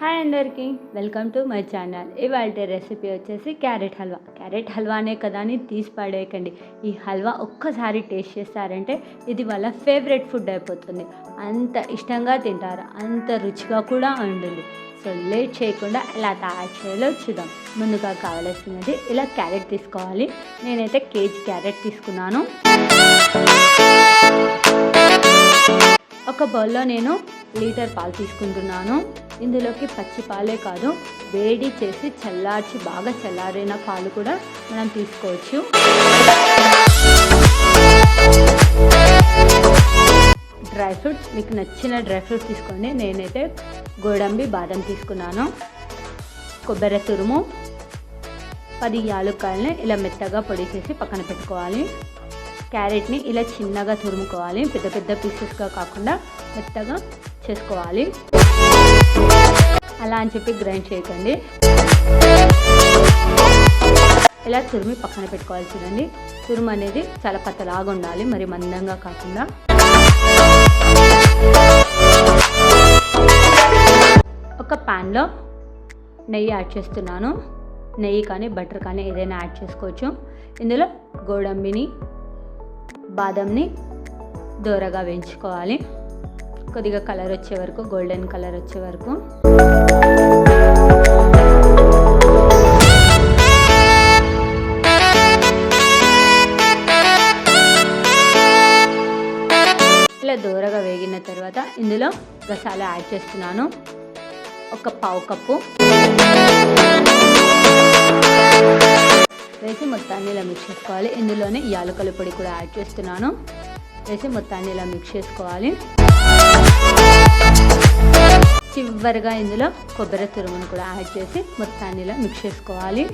Hi అందరికీ welcome to my channel ఇవాళ recipe వచ్చేసి క్యారెట్ హల్వా క్యారెట్ హల్వానే కదా అని తీసి పడేయకండి. ఈ హల్వా ఒక్కసారి టేస్ట్ చేస్తారంటే ఇది వాళ్ళ ఫేవరెట్ ఫుడ్ అయిపోతుంది. అంత ఇష్టంగా తింటారు. అంత రుచిగా కూడా ఉంటుంది. సో లేట్ చేయకుండా ఎలా తయారు చేయాలో చూద్దాం. ముందుగా కావాల్సినది ఇలా క్యారెట్ తీసుకోవాలి. నేనైతే కేజీ క్యారెట్ తీసుకున్నాను. ఒక బౌల్లో నేను లీటర్ పాలు తీసుకుంటున్నాను. ఇందులోకి పచ్చి పాలే కాదు వేడి చేసి చల్లార్చి బాగా చల్లారిన పాలు కూడా మనం తీసుకోవచ్చు. డ్రై ఫ్రూట్స్ మీకు నచ్చిన డ్రై ఫ్రూట్స్ తీసుకోండి. నేనైతే గోడంబి బాదం తీసుకున్నాను. కొబ్బరి తురుము పది యాలుక్కాయలని ఇలా మెత్తగా పొడి చేసి పక్కన పెట్టుకోవాలి. క్యారెట్ని ఇలా చిన్నగా తురుముకోవాలి. పెద్ద పెద్ద పీసెస్గా కాకుండా మెత్తగా చేసుకోవాలి. అలా అని చెప్పి గ్రైండ్ చేయకండి. ఇలా తురిమి పక్కన పెట్టుకోవాలి చూడండి. తురుము అనేది చాలా పతలాగా ఉండాలి మరి మందంగా కాకుండా. ఒక ప్యాన్లో నెయ్యి యాడ్ చేస్తున్నాను. నెయ్యి కానీ బటర్ కానీ ఏదైనా యాడ్ చేసుకోవచ్చు. ఇందులో గోడంబిని బాదంని దోరగా వేయించుకోవాలి. కొద్దిగా కలర్ వచ్చే వరకు గోల్డెన్ కలర్ వచ్చే వరకు. ఇలా దూరగా వేగిన తర్వాత ఇందులో గసాల యాడ్ చేస్తున్నాను. ఒక పావు కప్పు. వేసి మొత్తాన్ని ఇలా మిక్స్ చేసుకోవాలి. ఇందులోనే యాలకల పొడి కూడా యాడ్ చేస్తున్నాను. వేసి మొత్తాన్ని ఇలా మిక్స్ చేసుకోవాలి. చివరిగా ఇందులో కొబ్బరి తురుమును కూడా యాడ్ చేసి మొత్తాన్ని ఇలా మిక్స్ చేసుకోవాలి.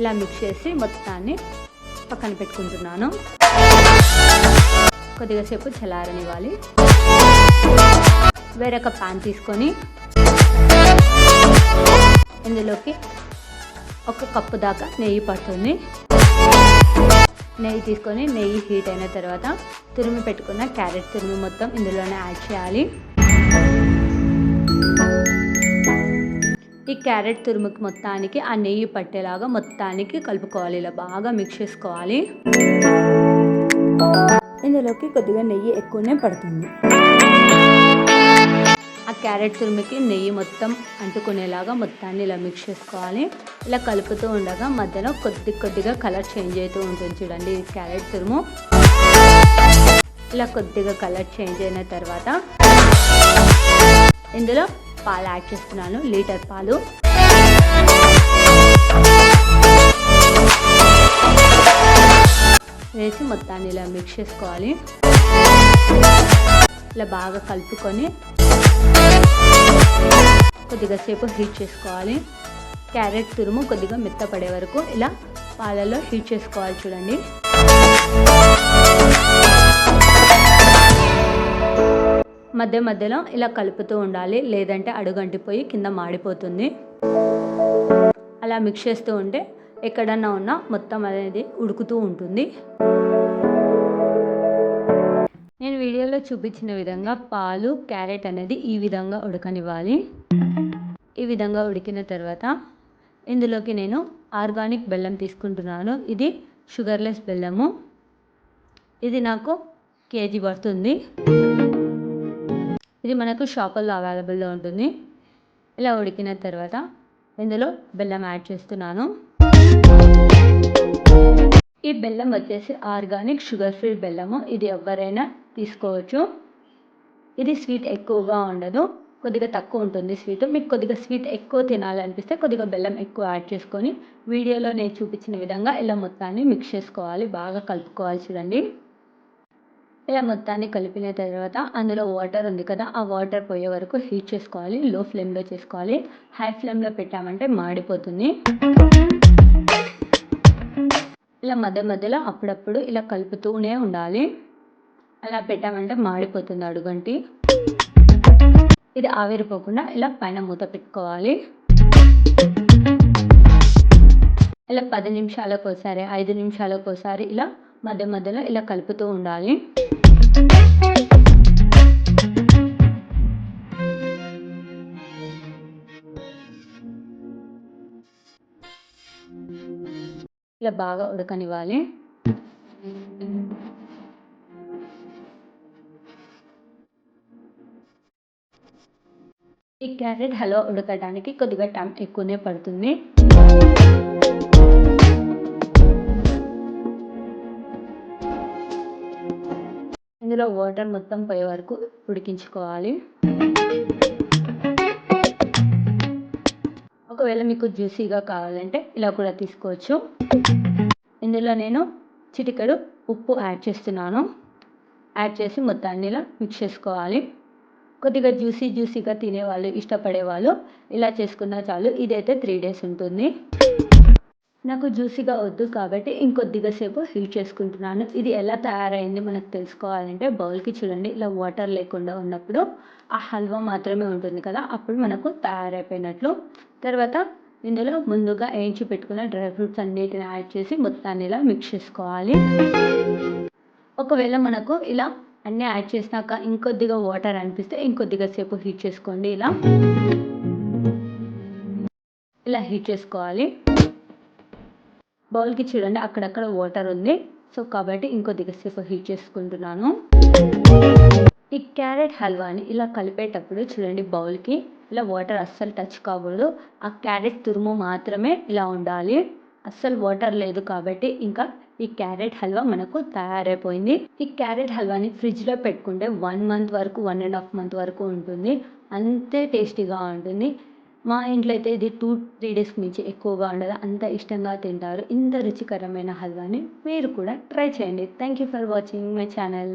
ఇలా మిక్స్ చేసి మొత్తాన్ని పక్కన పెట్టుకుంటున్నాను. కొద్దిగా సేపు చల్లారనివ్వాలి. వేరొక పాన్ తీసుకొని ఇందులోకి ఒక కప్పు దాకా నెయ్యి పడుతుంది. నెయ్యి తీసుకొని నెయ్యి హీట్ అయిన తర్వాత తురిమి పెట్టుకున్న క్యారెట్ తురిమి మొత్తం ఇందులోనే యాడ్ చేయాలి. ఈ క్యారెట్ తురుముకి మొత్తానికి ఆ నెయ్యి పట్టేలాగా మొత్తానికి కలుపుకోవాలి. ఇలా బాగా మిక్స్ చేసుకోవాలి. ఇందులోకి కొద్దిగా నెయ్యి ఎక్కువనే పడుతుంది. ఆ క్యారెట్ తురుముకి నెయ్యి మొత్తం అంటుకునేలాగా మొత్తాన్ని ఇలా మిక్స్ చేసుకోవాలి. ఇలా కలుపుతూ ఉండగా మధ్యలో కొద్ది కొద్దిగా కలర్ చేంజ్ అవుతూ ఉంటుంది చూడండి ఈ క్యారెట్ తురుము. ఇలా కొద్దిగా కలర్ చేంజ్ అయిన తర్వాత ఇందులో పాలు యాడ్ చేస్తున్నాను లీటర్ పాలు. వేసి మొత్తాన్ని ఇలా మిక్స్ చేసుకోవాలి. ఇలా బాగా కలుపుకొని కొద్దిగా సేపు హీట్ చేసుకోవాలి. క్యారెట్ తురుము కొద్దిగా మెత్తపడే వరకు ఇలా పాలలో హీట్ చేసుకోవాలి చూడండి. మధ్య మధ్యలో ఇలా కలుపుతూ ఉండాలి. లేదంటే అడుగంటిపోయి కింద మాడిపోతుంది. అలా మిక్స్ చేస్తూ ఉంటే ఎక్కడన్నా ఉన్నా మొత్తం అనేది ఉడుకుతూ ఉంటుంది. వీడియోలో చూపించిన విధంగా పాలు క్యారెట్ అనేది ఈ విధంగా ఉడకనివ్వాలి. ఈ విధంగా ఉడికిన తర్వాత ఇందులోకి నేను ఆర్గానిక్ బెల్లం తీసుకుంటున్నాను. ఇది షుగర్లెస్ బెల్లము. ఇది నాకు కేజీ పడుతుంది. ఇది మనకు షాపుల్లో అవైలబుల్లో ఉంటుంది. ఇలా ఉడికిన తర్వాత ఇందులో బెల్లం యాడ్ చేస్తున్నాను. ఈ బెల్లం వచ్చేసి ఆర్గానిక్ షుగర్ ఫ్రీ బెల్లము. ఇది ఎవరైనా తీసుకోవచ్చు. ఇది స్వీట్ ఎక్కువగా ఉండదు. కొద్దిగా తక్కువ ఉంటుంది స్వీట్ మీకు కొద్దిగా స్వీట్ ఎక్కువ తినాలనిపిస్తే కొద్దిగా బెల్లం ఎక్కువ యాడ్ చేసుకొని వీడియోలో నేను చూపించిన విధంగా ఇలా మొత్తాన్ని మిక్స్ చేసుకోవాలి. బాగా కలుపుకోవాలి చూడండి. ఇలా మొత్తాన్ని కలిపిన తర్వాత అందులో వాటర్ ఉంది కదా ఆ వాటర్ పోయే వరకు హీట్ చేసుకోవాలి. లో ఫ్లేమ్లో చేసుకోవాలి హై ఫ్లేమ్లో పెట్టామంటే మాడిపోతుంది. ఇలా మధ్య మధ్యలో అప్పుడప్పుడు ఇలా కలుపుతూనే ఉండాలి. అలా పెట్టామంటే మాడిపోతుంది అడుగంటి. ఇది ఆవిరిపోకుండా ఇలా పైన మూత పెట్టుకోవాలి. ఇలా పది నిమిషాలకు ఒకసారి ఐదు నిమిషాలకు ఒకసారి ఇలా మధ్య మధ్యలో ఇలా కలుపుతూ ఉండాలి. ఇలా బాగా ఉడకనివ్వాలి. ఈ క్యారెట్ హలో ఉడకడానికి కొద్దిగా టైం ఎక్కువనే పడుతుంది. ఇందులో వాటర్ మొత్తం పోయే వరకు ఉడికించుకోవాలి. ఒకవేళ మీకు జ్యూసీగా కావాలంటే ఇలా కూడా తీసుకోవచ్చు. ఇందులో నేను చిటికెడు ఉప్పు యాడ్ చేస్తున్నాను. యాడ్ చేసి మొత్తాన్ని ఇలా మిక్స్ చేసుకోవాలి. కొద్దిగా జ్యూసీ జ్యూసీగా తినేవాళ్ళు ఇష్టపడేవాళ్ళు ఇలా చేసుకున్నా చాలు. ఇదైతే త్రీ డేస్ ఉంటుంది. నాకు జ్యూసీగా వద్దు కాబట్టి ఇంకొద్దిగా సేపు హీట్ చేసుకుంటున్నాను. ఇది ఎలా తయారైంది మనకు తెలుసుకోవాలంటే బౌల్కి చూడండి. ఇలా వాటర్ లేకుండా ఉన్నప్పుడు ఆ హల్వా మాత్రమే ఉంటుంది కదా అప్పుడు మనకు తయారైపోయినట్లు. తర్వాత ఇందులో ముందుగా వేయించి పెట్టుకున్న డ్రై ఫ్రూట్స్ అన్నిటిని యాడ్ చేసి మొత్తాన్ని ఇలా మిక్స్ చేసుకోవాలి. ఒకవేళ మనకు ఇలా అన్నీ యాడ్ చేసినాక ఇంకొద్దిగా వాటర్ అనిపిస్తే ఇంకొద్దిగా సేపు హీట్ చేసుకోండి ఇలా. ఇలా హీట్ చేసుకోవాలి. బౌల్కి చూడండి అక్కడక్కడ వాటర్ ఉంది. సో కాబట్టి ఇంకొద్దిగా సేపు హీట్ చేసుకుంటున్నాను. ఈ క్యారెట్ హల్వాని ఇలా కలిపేటప్పుడు చూడండి బౌల్కి ఇలా వాటర్ అస్సలు టచ్ కాకూడదు. ఆ క్యారెట్ తురుము మాత్రమే ఇలా ఉండాలి. అస్సలు వాటర్ లేదు కాబట్టి ఇంకా ఈ క్యారెట్ హల్వా మనకు తయారైపోయింది. ఈ క్యారెట్ హల్వాని ఫ్రిడ్జ్లో పెట్టుకుంటే వన్ మంత్ వరకు వన్ అండ్ హాఫ్ మంత్ వరకు ఉంటుంది. అంతే టేస్టీగా ఉంటుంది. మా ఇంట్లో అయితే ఇది టూ త్రీ డేస్ నుంచి ఎక్కువగా ఉండదు. అంత ఇష్టంగా తింటారు. ఇంత రుచికరమైన హల్వాని మీరు కూడా ట్రై చేయండి. Thank you for watching my channel